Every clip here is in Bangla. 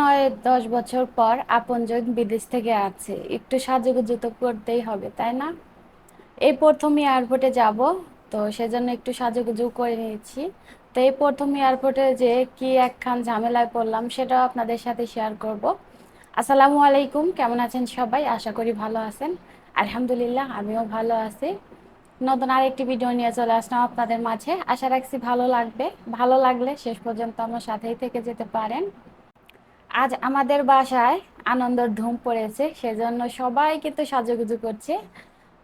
নয়, দশ বছর পর আপনজন বিদেশ থেকে আছে। একটু সাজুগুজু তো করতেই হবে, তাই না? এই প্রথম এয়ারপোর্টে যাব, তো সেজন্য একটু সাজুগুজু করে নিয়েছি। তো এই প্রথম এয়ারপোর্টে যে কি একখান ঝামেলায় পড়লাম, সেটাও আপনাদের সাথে শেয়ার করব। আসসালামু আলাইকুম, কেমন আছেন সবাই? আশা করি ভালো আছেন। আলহামদুলিল্লাহ, আমিও ভালো আছি। নতুন আরেকটি ভিডিও নিয়ে চলে আসলাম আপনাদের মাঝে। আশা রাখছি ভালো লাগবে। ভালো লাগলে শেষ পর্যন্ত আমার সাথেই থেকে যেতে পারেন। আজ আমাদের বাসায় আনন্দর ধুম পড়েছে, সেজন্য সবাই কিন্তু সাজুগুজু করছে।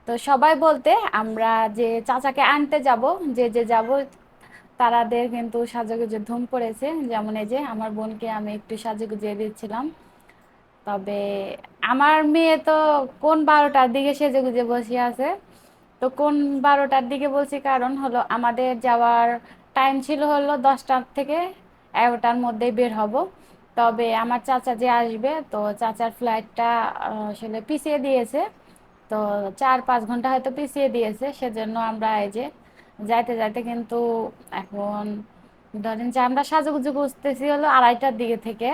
তো সবাই বলতে আমরা যে চাচাকে আনতে যাব, যে যে যাব, তারাদের কিন্তু সাজুগুজু ধুম পড়েছে। যেমন এই যে আমার বোনকে আমি একটু সাজুগুজিয়ে দিচ্ছিলাম। তবে আমার মেয়ে তো কোন বারোটার দিকে সেজে বসে আছে? তো কোন বারোটার দিকে বলছি? কারণ হলো আমাদের যাওয়ার টাইম ছিল হলো দশটার থেকে এগারোটার মধ্যেই বের হব। তবে আমার চাচা যে আসবে, তো চাচার ফ্লাইটটা আসলে পিছিয়ে দিয়েছে। তো চার পাঁচ ঘণ্টা হয়তো পিছিয়ে দিয়েছে, সেজন্য আমরা এই যে যাইতে যাইতে কিন্তু এখন ধরেন যে আমরা সাজুগুজু বুঝতেছি হলো আড়াইটার দিকে থেকে,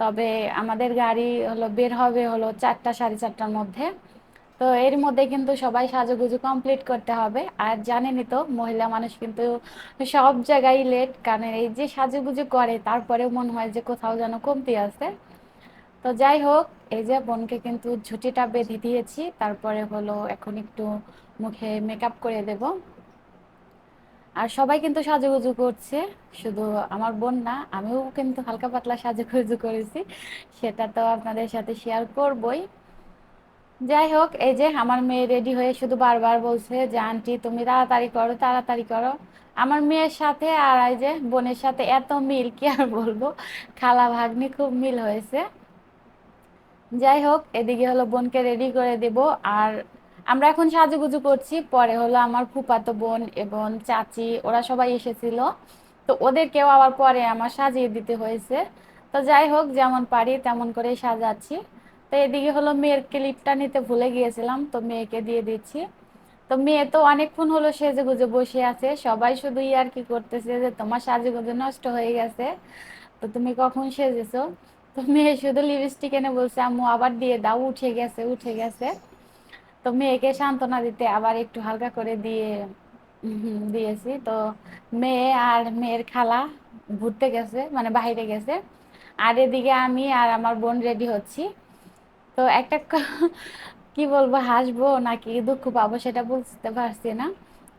তবে আমাদের গাড়ি হলো বের হবে হলো চারটা, সাড়ে চারটার মধ্যে। তো এর মধ্যে কিন্তু সবাই সাজুগুজু কমপ্লিট করতে হবে। আর জানেনই তো, মহিলা মানুষ কিন্তু সব জায়গায় লেট কারণ এই যে সাজুগুজু করে, তারপরেও মনে হয় যে কোথাও যেন কমতি আছে। তো যাই হোক, এই যে বোনকে কিন্তু ঝুঁটিটা বেঁধে দিয়েছি, তারপরে হলো এখন একটু মুখে মেকআপ করে দেব। আর সবাই কিন্তু সাজুগুজু করছে, শুধু আমার বোন না, আমিও কিন্তু হালকা পাতলা সাজুগুজু করেছি, সেটা তো আপনাদের সাথে শেয়ার করবই। যাই হোক এই যে আমার মেয়ে রেডি হয়ে শুধু বারবার বলছে যে, আন্টি, তুমি তাড়াতাড়ি করো তাড়াতাড়ি করো। আমার মেয়ের সাথে আর এই যে বোনের সাথে এত মিল, কি আর বলব? খালা ভাগ্নি খুব মিল হয়েছে। যাই হোক এদিকে হলো বোনকে রেডি করে দেব। আর আমরা এখন সাজুগুজু করছি। পরে হলো আমার ফুপাতো বোন এবং চাচি, ওরা সবাই এসেছিল। তো ওদেরকেও আবার পরে আমার সাজিয়ে দিতে হয়েছে। তো যাই হোক যেমন পারি তেমন করেই সাজাচ্ছি। তো এদিকে হলো মেয়ের ক্লিপটা নিতে ভুলে গিয়েছিলাম, তো মেয়েকে দিয়ে দিচ্ছি। তো মেয়ে তো অনেকক্ষণ হলো সেজে গুজে বসে আছে, সবাই শুধু ইয়ার কি করতেছে যে তোমার সাজুগুজু নষ্ট হয়ে গেছে, তো তুমি কখন সেজেছো? তো মেয়ে শুধু লিপস্টিক এনে বলছে, আম্মু, আবার দিয়ে দাও, উঠে গেছে উঠে গেছে। তো মেয়েকে সান্ত্বনা দিতে আবার একটু হালকা করে দিয়ে দিয়েছি। তো মেয়ে আর মেয়ের খালা ঘুরতে গেছে মানে বাইরে গেছে। আর এদিকে আমি আর আমার বোন রেডি হচ্ছি। তো একটা কি বলব, হাসবো নাকি দুঃখ পাবো সেটা বুঝতে পারছি না।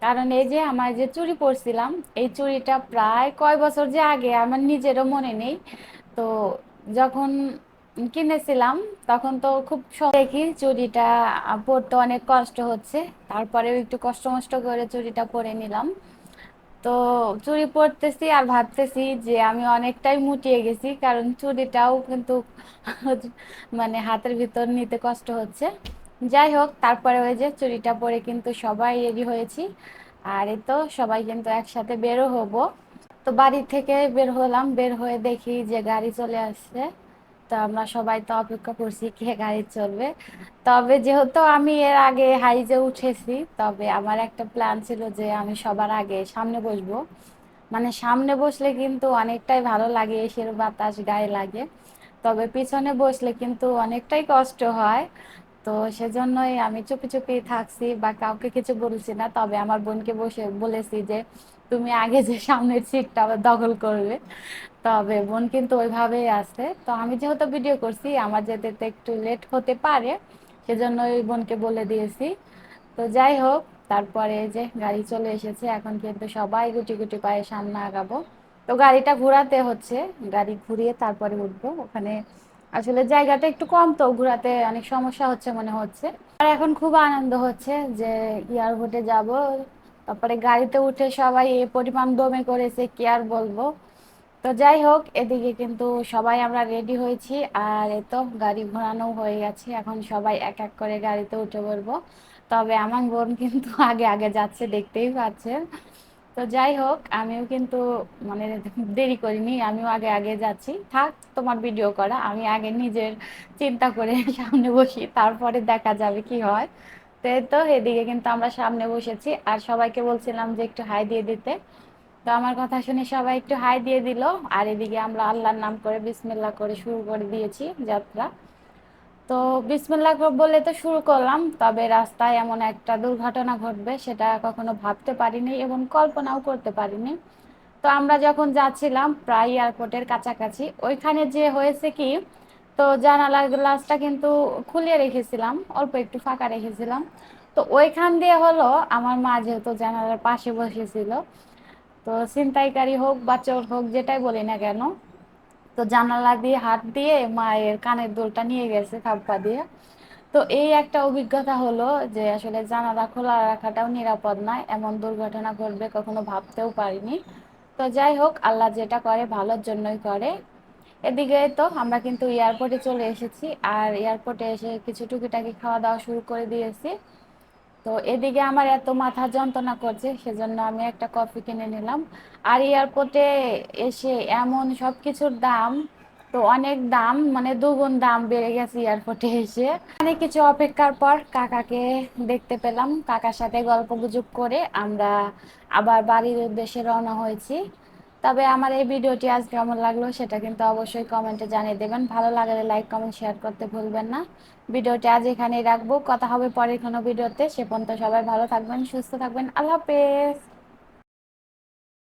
কারণ এই যে আমার যে চুড়ি পরছিলাম, এই চুড়িটা প্রায় কয় বছর যে আগে আমার নিজেরও মনে নেই। তো যখন কিনেছিলাম, তখন তো খুব দেখি চুড়িটা পরতে অনেক কষ্ট হচ্ছে। তারপরেও একটু কষ্ট মষ্ট করে চুরিটা পরে নিলাম। তো চুড়ি পরতেছি আর ভাবতেছি যে আমি অনেকটাই মুটিয়ে গেছি, কারণ চুড়িটাও কিন্তু মানে হাতের ভিতর নিতে কষ্ট হচ্ছে। যাই হোক, তারপরে ওই যে চুড়িটা পরে কিন্তু সবাই রেডি হয়েছি। আর এই তো সবাই কিন্তু একসাথে বেরো হব। তো বাড়ি থেকে বের হলাম, বের হয়ে দেখি যে গাড়ি চলে আসছে। তো আমরা সবাই তো অপেক্ষা করছি কে গাড়ি চলবে। তবে যেহেতু আমি এর আগে হাইজে উঠেছি, তবে আমার একটা প্ল্যান ছিল যে আমি সবার আগে সামনে বসবো। মানে সামনে বসলে কিন্তু অনেকটাই ভালো লাগে, এসের বাতাস গায়ে লাগে। তবে পিছনে বসলে কিন্তু অনেকটাই কষ্ট হয়। তো সেজন্যই আমি চুপি চুপি থাকছি বা কাউকে কিছু বলছি না। তবে আমার বোনকে বসে বলেছি যে, তুমি আগে যে সামনের সিটটা দখল করবে। তবে বোন কিন্তু ওইভাবেই আছে। তো আমি যেহেতু ভিডিও করছি, আমার যেতে একটু লেট হতে পারে সেজন্য ওই বোনকে বলে দিয়েছি। তো যাই হোক, তারপরে যে গাড়ি চলে এসেছে, এখন কিন্তু সবাই গুটি গুটি পায়ে সামনে আগাবো। তো গাড়িটা ঘোরাতে হচ্ছে, গাড়ি ঘুরিয়ে তারপরে উঠবো। ওখানে আসলে জায়গাটা একটু কম তো, ঘোরাতে অনেক সমস্যা হচ্ছে মনে হচ্ছে। আর এখন খুব আনন্দ হচ্ছে যে এয়ারপোর্টে যাব। তারপরে গাড়িতে উঠে সবাই এ পরিমাণ দমে করেছে, কি আর বলব? তো যাই হোক, এদিকে কিন্তু সবাই আমরা রেডি হয়েছি। আর এ তো গাড়ি ঘোরানো হয়ে গেছে। এখন সবাই এক এক করে গাড়িতে উঠে পড়ব। তবে আমার বোন কিন্তু আগে আগে যাচ্ছে, দেখতেই পাচ্ছেন। তো যাই হোক, আমিও কিন্তু মানে দেরি করিনি, আমিও আগে আগে যাচ্ছি। থাক, তোমার ভিডিও করা। আমি আগে নিজের চিন্তা করে সামনে বসি, তারপরে দেখা যাবে কি হয়। তো এই তো, এদিকে কিন্তু আমরা সামনে বসেছি। আর সবাইকে বলছিলাম যে একটু হাই দিয়ে দিতে। তো আমার কথা শুনে সবাই একটু হাই দিয়ে দিল। আর এদিকে আমরা আল্লাহর নাম করে বিসমিল্লাহ করে শুরু করে দিয়েছি যাত্রা। তো বিসমিল্লাহ বলে তো শুরু করলাম, তবে রাস্তায় এমন একটা দুর্ঘটনা ঘটবে সেটা কখনো ভাবতে পারিনি এবং কল্পনাও করতে পারিনি। তো আমরা যখন যাচ্ছিলাম প্রায় এয়ারপোর্টের কাছাকাছি, ওইখানে যে হয়েছে কি, তো জানালার গ্লাসটা কিন্তু খুলে রেখেছিলাম, অল্প একটু ফাঁকা রেখেছিলাম। তো ওইখান দিয়ে হলো, আমার মা যেহেতু জানালার পাশে বসেছিল তো ছিনতাইকারী হোক বা চোর হোক, যেটাই বলি না কেন, তো জানালা দিয়ে হাত দিয়ে মায়ের কানের দুলটা নিয়ে গেছে খাপ্পা দিয়ে। তো এই একটা অভিজ্ঞতা হলো যে আসলে জানালা খোলা রাখাটাও নিরাপদ নয় এমন দুর্ঘটনা ঘটবে কখনো ভাবতেও পারিনি। তো যাই হোক, আল্লাহ যেটা করে ভালোর জন্যই করে। এদিকে তো আমরা কিন্তু এয়ারপোর্টে চলে এসেছি, আর এয়ারপোর্টে এসে কিছু টুকিটাকি খাওয়া দাওয়া শুরু করে দিয়েছি। তো এদিকে আমার এত মাথা যন্ত্রণা করছে, সেজন্য আমি একটা কফি কিনে নিলাম। আর এয়ারপোর্টে এসে এমন সব কিছুর দাম, তো অনেক দাম মানে দুগুণ দাম বেড়ে গেছে এয়ারপোর্টে এসে। অনেক কিছু অপেক্ষার পর কাকাকে দেখতে পেলাম। কাকার সাথে গল্প গুজব করে আমরা আবার বাড়ির উদ্দেশ্যে রওনা হয়েছি। তবে আমার এই ভিডিওটি আজ কেমন লাগল সেটা কিন্তু অবশ্যই কমেন্টে জানিয়ে দেবেন। ভালো লাগলে লাইক কমেন্ট শেয়ার করতে ভুলবেন না। ভিডিওটি আজ এখানেই রাখব। কথা হবে পরের কোনো ভিডিওতে। সে পর্যন্ত সবাই ভালো থাকবেন, সুস্থ থাকবেন। আল্লাহ হাফেজ।